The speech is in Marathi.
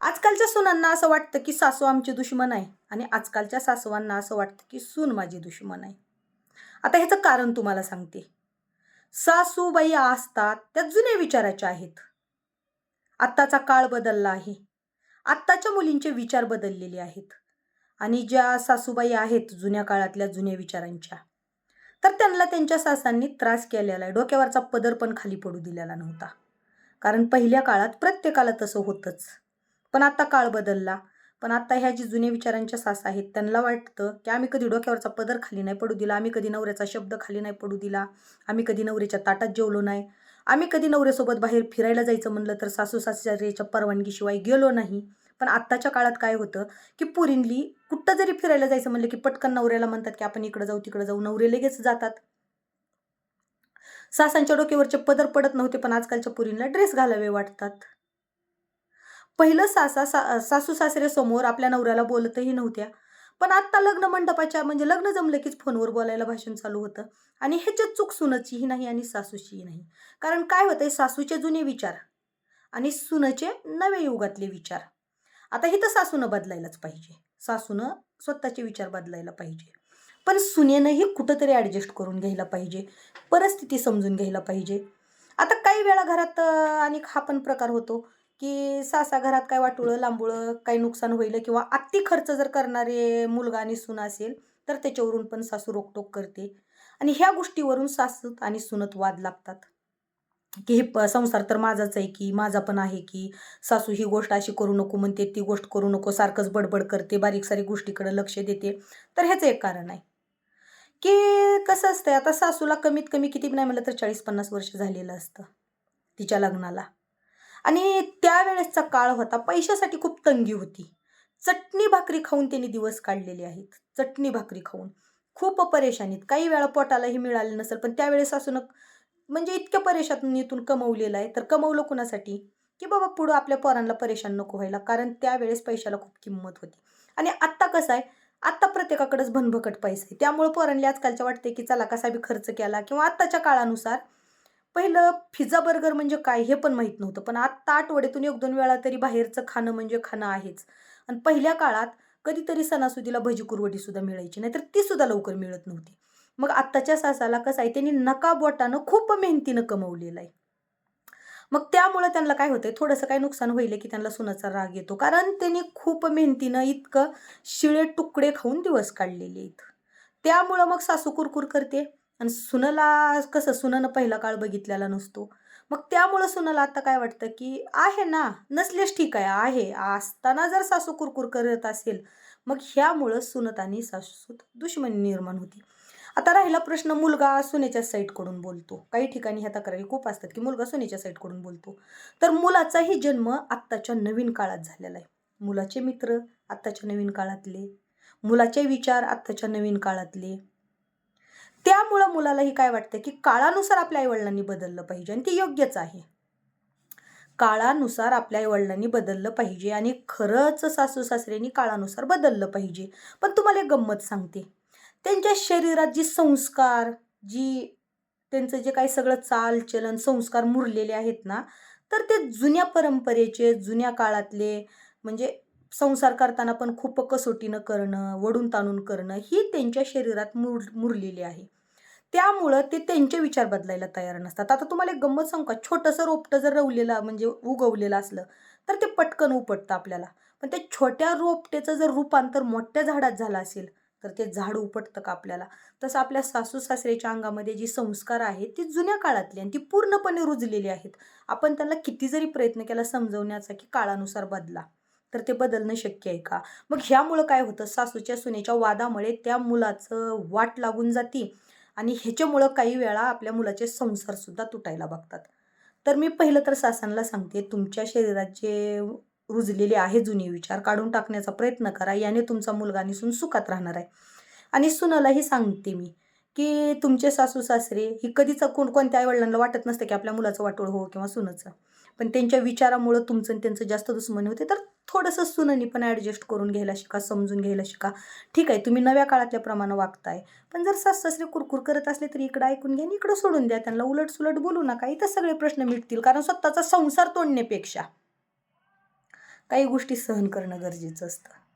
आजकालच्या सुनांना असं वाटतं की सासू आमची दुश्मन आहे आणि आजकालच्या सासवांना असं वाटतं की सून माझी दुश्मन आहे. आता ह्याचं कारण तुम्हाला सांगते. सासूबाई असतात त्या जुन्या विचाराच्या आहेत. आत्ताचा काळ बदलला आहे. आत्ताच्या मुलींचे विचार बदललेले आहेत. आणि ज्या सासूबाई आहेत जुन्या काळातल्या जुन्या विचारांच्या तर त्यांना त्यांच्या सासांनी त्रास केलेला आहे. डोक्यावरचा पदर पण खाली पडू दिलेला नव्हता. कारण पहिल्या काळात प्रत्येकाला तसं होतंच. पण आता काळ बदलला. पण आता ह्या जी जुन्या विचारांच्या सास आहेत त्यांना वाटतं की आम्ही कधी डोक्यावरचा पदर खाली नाही पडू दिला आम्ही कधी नवऱ्याचा शब्द खाली नाही पडू दिला आम्ही कधी नवऱ्याच्या ताटात जेवलो नाही आम्ही कधी नवऱ्यासोबत बाहेर फिरायला जायचं म्हणलं तर सासू सासऱ्याच्या परवानगीशिवाय गेलो नाही. पण आत्ताच्या काळात काय होतं की पुरींली कुठं जरी फिरायला जायचं म्हणलं की पटकन नवऱ्याला म्हणतात की आपण इकडं जाऊ तिकडं जाऊ नवरे लगेच जातात. सासांच्या डोक्यावरचे पदर पडत नव्हते पण आजकालच्या पुरींना ड्रेस घालावे वाटतात. पहिलं सासा सा सासू सासरे समोर आपल्या नवऱ्याला बोलतही नव्हत्या. पण आत्ता लग्न मंडपाच्या म्हणजे लग्न जमलं कीच फोनवर बोलायला भाषण चालू होतं. आणि ह्याच्यात चूक सुनचीही नाही आणि सासूचीही नाही. कारण काय होतंय सासूचे जुने विचार आणि सुनचे नवे युगातले विचार. आता हे तर सासूनं बदलायलाच पाहिजे. सासूनं स्वतःचे विचार बदलायला पाहिजे. पण सुनेनंही कुठंतरी ॲडजस्ट करून घ्यायला पाहिजे. परिस्थिती समजून घ्यायला पाहिजे. आता काही वेळा घरात आणि हा पण प्रकार होतो. की सासा घरात काय वाटुळं लांबुळं काही नुकसान होईल किंवा अति खर्च जर करणारे मुलगा आणि सून असेल तर त्याच्यावरून पण सासू रोकटोक करते. आणि ह्या गोष्टीवरून सासू आणि सुनत वाद लागतात की हे प संसार तर माझाच आहे की माझा पण आहे की सासू ही गोष्ट अशी करू नको म्हणते ती गोष्ट करू नको सारखंच बडबड करते बारीक सारीक गोष्टीकडे लक्ष देते. तर ह्याचं एक कारण आहे. की कसं असतंय आता सासूला कमीत कमी किती नाही म्हणलं तर चाळीस पन्नास वर्ष झालेलं असतं तिच्या लग्नाला. आणि त्यावेळेसचा काळ होता. पैशासाठी खूप तंगी होती. चटणी भाकरी खाऊन त्यांनी दिवस काढलेले आहेत. चटणी भाकरी खाऊन. खूप परेशानीत काही वेळा पोटालाही मिळाले नसेल पण त्यावेळेस असून म्हणजे इतक्या परेशानीतून कमवलेलं आहे. तर कमवलं कुणासाठी? की बाबा पुढं आपल्या पोरांना परेशान नको व्हायला कारण त्यावेळेस पैशाला खूप किंमत होती. आणि आत्ता कसं आहे? आत्ता प्रत्येकाकडेच भनभकट पैसा आहे त्यामुळे पोरांनी आजकालच्या वाटते की चला कसा बी खर्च केला किंवा आत्ताच्या काळानुसार पहिलं फिझा बर्गर म्हणजे काय हे पण माहीत नव्हतं. पण आत्ता आठवड्यातून एक दोन वेळा तरी बाहेरचं खाणं म्हणजे खाणं आहेच. आणि पहिल्या काळात कधीतरी सणासुदीला भजी कुरवडी सुद्धा मिळायची. नाही तर ती सुद्धा लवकर मिळत नव्हती. मग आत्ताच्या सासाला कसं आहे त्यांनी नका बोटानं खूप मेहनतीनं कमवलेलं आहे. मग त्यामुळं त्यांना काय होतंय थोडंसं काय नुकसान होईल की त्यांना सुनाचा राग येतो. कारण त्यांनी खूप मेहनतीनं इतकं शिळे तुकडे खाऊन दिवस काढलेले आहेत. त्यामुळं मग सासू कुरकुर करते. आणि सुनाला कसं सुनानं पहिला काळ बघितलेला नसतो. मग त्यामुळं सुनाला आता काय वाटतं की आहे ना नसलेच ठीक आहे आहे. असताना जर सासू कुरकुर करत असेल मग ह्यामुळं सुनत आणि सासूत दुश्मनी निर्माण होती. आता राहिला प्रश्न मुलगा सुनेच्या साईडकडून बोलतो. काही ठिकाणी ह्या तक्रारी खूप असतात की मुलगा सुनेच्या साईडकडून बोलतो. तर मुलाचाही जन्म आत्ताच्या नवीन काळात झालेला आहे. मुलाचे मित्र आत्ताच्या नवीन काळातले. मुलाचे विचार आत्ताच्या नवीन काळातले. त्यामुळं मुलालाही काय वाटतं की काळानुसार आपल्या आईवडिलांनी बदललं पाहिजे आणि ते योग्यच आहे. काळानुसार आपल्या आईवडिलांनी बदललं पाहिजे आणि खरंच सासू सासऱ्यांनी काळानुसार बदललं पाहिजे. पण तुम्हाला एक गंमत सांगते. त्यांच्या शरीरात जी संस्कार जी त्यांचं जे काही सगळं चालचलन संस्कार मुरलेले आहेत ना तर ते जुन्या परंपरेचे जुन्या काळातले म्हणजे संसार करताना पण खूप कसोटीनं करणं वडून ताणून करणं ही त्यांच्या शरीरात मुर मुरलेली आहे. त्यामुळं ते त्यांचे विचार बदलायला तयार नसतात. आता तुम्हाला एक गंमत सांगू का? छोटंसं रोपटं जर रवलेलं म्हणजे उगवलेलं असलं तर ते पटकन उपटतं आपल्याला. पण त्या छोट्या रोपटेचं जर रूपांतर मोठ्या झाडात झालं असेल तर ते झाड उपटतं का आपल्याला? तसं आपल्या सासू सासऱ्याच्या अंगामध्ये जी संस्कार आहेत ती जुन्या काळातली आणि ती पूर्णपणे रुजलेली आहेत. आपण त्यांना किती जरी प्रयत्न केला समजवण्याचा की काळानुसार बदला तर ते बदलणं शक्य आहे का? मग ह्यामुळं काय होतं? सासूच्या सुनेच्या वादामुळे त्या मुलाचं वाट लागून जाती. आणि ह्याच्यामुळं काही वेळा आपल्या मुलाचे संसारसुद्धा तुटायला बघतात. तर मी पहिलं तर सासांना सांगते तुमच्या शरीराचे रुजलेले आहे जुने विचार काढून टाकण्याचा प्रयत्न करा याने तुमचा मुलगा निसून सुखात राहणार आहे. आणि सुनालाही सांगते मी की तुमचे सासू सासरे ही कधीच कोण कोणत्या आईवडिलांना वाटत नसतं की आपल्या मुलाचं वाटोळ हो किंवा सुनाचं. पण त्यांच्या विचारामुळं तुमचं आणि त्यांचं जास्त दुश्मनी होते. तर थोडंसं सुननी पण ॲडजस्ट करून घ्यायला शिका समजून घ्यायला शिका. ठीक आहे तुम्ही नव्या काळातल्या प्रमाणे वागताय. पण जर सासरे कुरकुर करत असले तरी इकडं ऐकून घ्या आणि इकडं सोडून द्या. त्यांना उलट सुलट बोलू नका. इथं सगळे प्रश्न मिटतील. कारण स्वतःचा संसार तोडण्यापेक्षा काही गोष्टी सहन करणं गरजेचं असतं.